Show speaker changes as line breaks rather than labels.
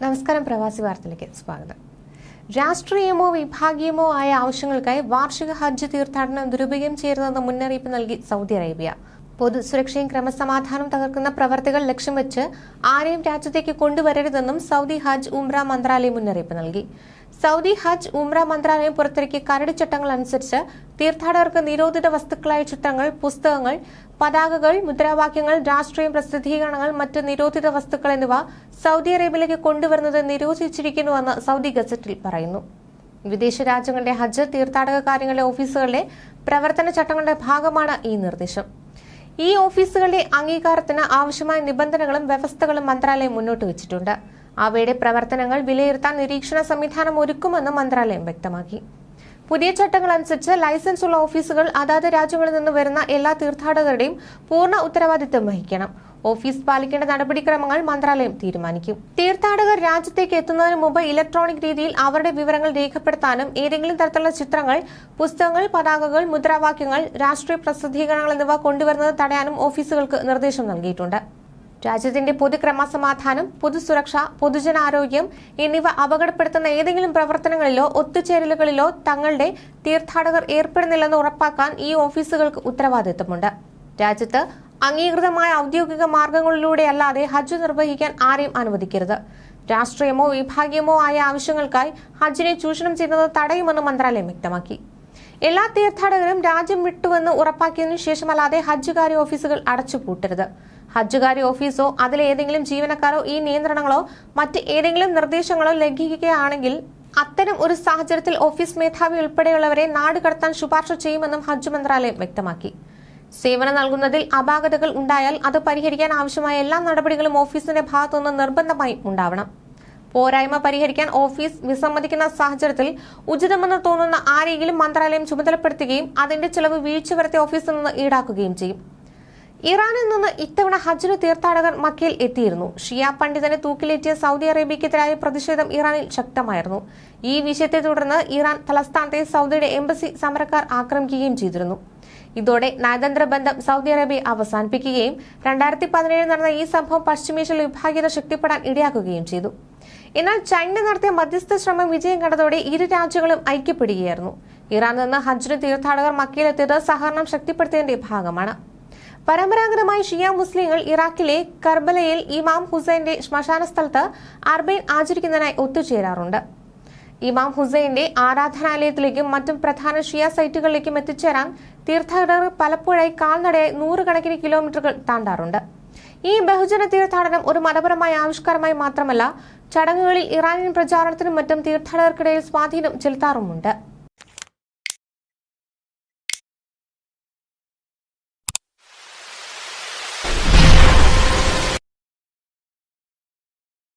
നമസ്കാരം പ്രവാസി വാർത്തയിലേക്ക് സ്വാഗതം. രാഷ്ട്രീയമോ വിഭാഗീയമോ ആയ ആവശ്യങ്ങൾക്കായി വാർഷിക ഹജ്ജ് തീർത്ഥാടനം ദുരുപയോഗം ചെയ്യരുതെന്ന് മുന്നറിയിപ്പ് നൽകി സൗദി അറേബ്യ. പൊതുസുരക്ഷയും ക്രമസമാധാനവും തകർക്കുന്ന പ്രവർത്തികൾ ലക്ഷ്യം വെച്ച് ആരെയും രാജ്യത്തേക്ക് കൊണ്ടുവരരുതെന്നും സൗദി ഹജ്ജ് ഉംറ മന്ത്രാലയം മുന്നറിയിപ്പ് നൽകി. സൗദി ഹജ്ജ് ഉംറ മന്ത്രാലയം പുറത്തിറക്കിയ കരട് ചട്ടങ്ങൾ അനുസരിച്ച് തീർത്ഥാടകർക്ക് നിരോധിത വസ്തുക്കളായ ചിത്രങ്ങൾ പുസ്തകങ്ങൾ പതാകകൾ മുദ്രാവാക്യങ്ങൾ രാഷ്ട്രീയ പ്രസിദ്ധീകരണങ്ങൾ മറ്റ് നിരോധിത വസ്തുക്കൾ എന്നിവ സൗദി അറേബ്യയിലേക്ക് കൊണ്ടുവരുന്നത് നിരോധിച്ചിരിക്കുന്നുവെന്ന് സൗദി ഗസറ്റിൽ പറയുന്നു. വിദേശ രാജ്യങ്ങളുടെ ഹജ്ജ് തീർത്ഥാടക കാര്യങ്ങളുടെ ഓഫീസുകളിലെ പ്രവർത്തന ചട്ടങ്ങളുടെ ഭാഗമാണ് ഈ നിർദ്ദേശം. ഈ ഓഫീസുകളുടെ അംഗീകാരത്തിന് ആവശ്യമായ നിബന്ധനകളും വ്യവസ്ഥകളും മന്ത്രാലയം മുന്നോട്ട് വച്ചിട്ടുണ്ട്. അവയുടെ പ്രവർത്തനങ്ങൾ വിലയിരുത്താൻ നിരീക്ഷണ സംവിധാനം ഒരുക്കുമെന്നും മന്ത്രാലയം വ്യക്തമാക്കി. പുതിയ ചട്ടങ്ങൾ അനുസരിച്ച് ലൈസൻസ് ഉള്ള ഓഫീസുകൾ അതാത് രാജ്യങ്ങളിൽ നിന്ന് വരുന്ന എല്ലാ തീർത്ഥാടകരുടെയും പൂർണ ഉത്തരവാദിത്തം വഹിക്കണം. ഓഫീസ് പാലിക്കേണ്ട നടപടിക്രമങ്ങൾ മന്ത്രാലയം തീരുമാനിക്കും. തീർത്ഥാടകർ രാജ്യത്തേക്ക് എത്തുന്നതിന് മുമ്പ് ഇലക്ട്രോണിക് രീതിയിൽ അവരുടെ വിവരങ്ങൾ രേഖപ്പെടുത്താനും ഏതെങ്കിലും തരത്തിലുള്ള ചിത്രങ്ങൾ പുസ്തകങ്ങൾ പതാകകൾ മുദ്രാവാക്യങ്ങൾ രാഷ്ട്രീയ പ്രസിദ്ധീകരണങ്ങൾ എന്നിവ കൊണ്ടുവരുന്നത് തടയാനും ഓഫീസുകൾക്ക് നിർദ്ദേശം നൽകിയിട്ടുണ്ട്. രാജ്യത്തിന്റെ പൊതുക്രമസമാധാനം പൊതുസുരക്ഷ പൊതുജനാരോഗ്യം എന്നിവ അപകടപ്പെടുത്തുന്ന ഏതെങ്കിലും പ്രവർത്തനങ്ങളിലോ ഒത്തുചേരലുകളിലോ തങ്ങളുടെ തീർത്ഥാടകർ ഏർപ്പെടുന്നില്ലെന്ന് ഉറപ്പാക്കാൻ ഈ ഓഫീസുകൾക്ക് ഉത്തരവാദിത്തമുണ്ട്. രാജ്യത്ത് അംഗീകൃതമായ ഔദ്യോഗിക മാർഗങ്ങളിലൂടെ അല്ലാതെ ഹജ്ജ് നിർവഹിക്കാൻ ആരെയും അനുവദിക്കരുത്. രാഷ്ട്രീയമോ വിഭാഗീയമോ ആയ ആവശ്യങ്ങൾക്കായി ഹജ്ജിനെ ചൂഷണം ചെയ്യുന്നത് തടയുമെന്ന് മന്ത്രാലയം വ്യക്തമാക്കി. എല്ലാ തീർത്ഥാടകരും രാജ്യം വിട്ടുവെന്ന് ഉറപ്പാക്കിയതിനു ശേഷമല്ലാതെ ഹജ്ജ് കാര്യ ഓഫീസുകൾ അടച്ചുപൂട്ടരുത്. ഹജ്ജുകാരി ഓഫീസോ അതിലേതെങ്കിലും ജീവനക്കാരോ ഈ നിയന്ത്രണങ്ങളോ മറ്റ് ഏതെങ്കിലും നിർദ്ദേശങ്ങളോ ലംഘിക്കുകയാണെങ്കിൽ അത്തരം ഒരു സാഹചര്യത്തിൽ ഓഫീസ് മേധാവി ഉൾപ്പെടെയുള്ളവരെ നാട് കടത്താൻ ശുപാർശ ചെയ്യുമെന്നും ഹജ്ജ് മന്ത്രാലയം വ്യക്തമാക്കി. സേവനം നൽകുന്നതിൽ അപാകതകൾ ഉണ്ടായാൽ അത് പരിഹരിക്കാൻ ആവശ്യമായ എല്ലാ നടപടികളും ഓഫീസിന്റെ ഭാഗത്തുനിന്ന് നിർബന്ധമായും ഉണ്ടാവണം. പോരായ്മ പരിഹരിക്കാൻ ഓഫീസ് വിസമ്മതിക്കുന്ന സാഹചര്യത്തിൽ ഉചിതമെന്ന് തോന്നുന്ന ആരെങ്കിലും മന്ത്രാലയം ചുമതലപ്പെടുത്തുകയും അതിന്റെ ചെലവ് വീഴ്ച വരുത്തിയ ഓഫീസിൽ നിന്ന് ഈടാക്കുകയും ചെയ്യും. ഇറാനിൽ നിന്ന് ഇത്തവണ ഹജ്ജിന് തീർത്ഥാടകർ മക്കയിൽ എത്തിയിരുന്നു. ഷിയ പണ്ഡിതനെ തൂക്കിലേറ്റിയ സൗദി അറേബ്യക്കെതിരായ പ്രതിഷേധം ഇറാനിൽ ശക്തമായിരുന്നു. ഈ വിഷയത്തെ തുടർന്ന് ഇറാൻ തലസ്ഥാനത്തെ സൗദിയുടെ എംബസി സമരക്കാർ ആക്രമിക്കുകയും ചെയ്തിരുന്നു. ഇതോടെ നയതന്ത്ര ബന്ധം സൗദി അറേബ്യ അവസാനിപ്പിക്കുകയും രണ്ടായിരത്തി പതിനേഴിൽ നടന്ന ഈ സംഭവം പശ്ചിമേഷ്യയിൽ വിഭാഗീയത ശക്തിപ്പെടാൻ ഇടയാക്കുകയും ചെയ്തു. എന്നാൽ ചൈന നടത്തിയ മധ്യസ്ഥ ശ്രമം വിജയം കണ്ടതോടെ ഇരു രാജ്യങ്ങളും ഐക്യപ്പെടുകയായിരുന്നു. ഇറാനിൽ നിന്ന് ഹജ്ജിന് തീർത്ഥാടകർ മക്കയിലെത്തിയത് സഹകരണം ശക്തിപ്പെടുത്തിയതിന്റെ ഭാഗമാണ്. പരമ്പരാഗതമായി ഷിയ മുസ്ലിങ്ങൾ ഇറാഖിലെ കർബലയിൽ ഇമാം ഹുസൈന്റെ ശ്മശാന സ്ഥലത്ത് അർബൈൻ ആചരിക്കുന്നതിനായി ഒത്തുചേരാറുണ്ട്. ഇമാം ഹുസൈന്റെ ആരാധനാലയത്തിലേക്കും മറ്റും പ്രധാന ഷിയ സൈറ്റുകളിലേക്കും എത്തിച്ചേരാൻ തീർത്ഥാടകർ പലപ്പോഴായി കാൽനടയായി നൂറുകണക്കിന് കിലോമീറ്ററുകൾ താണ്ടാറുണ്ട്. ഈ ബഹുജന തീർത്ഥാടനം ഒരു മതപരമായ ആവിഷ്കാരമായി മാത്രമല്ല ചടങ്ങുകളിൽ ഇറാനിയൻ പ്രചാരണത്തിനും മറ്റും തീർത്ഥാടകർക്കിടയിൽ സ്വാധീനം ചെലുത്താറുമുണ്ട്.